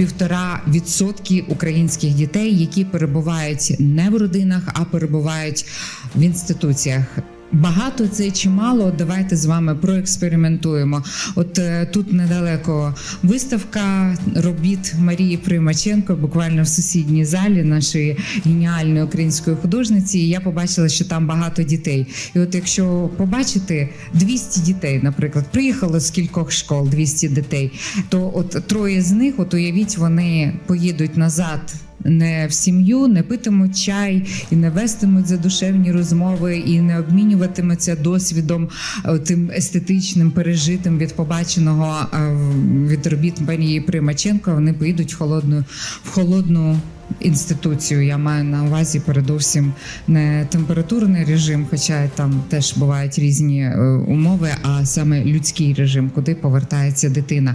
півтора відсотки українських дітей, які перебувають не в родинах, а перебувають в інституціях. Багато це чи мало? Давайте з вами проекспериментуємо. От е, тут недалеко виставка робіт Марії Примаченко, буквально в сусідній залі нашої геніальної української художниці. І я побачила, що там багато дітей. І от якщо побачити 200 дітей, наприклад, приїхало з кількох школ 200 дітей, то от троє з них, от уявіть, вони поїдуть назад не в сім'ю, не питимуть чай і не вестимуть задушевні розмови, і не обмінюватимуться досвідом е, тим естетичним пережитим від побаченого е, від робіт Марії Примаченко. Вони поїдуть в холодну в холодну. Інституцію я маю на увазі передовсім не температурний режим, хоча там теж бувають різні е, умови, а саме людський режим, куди повертається дитина.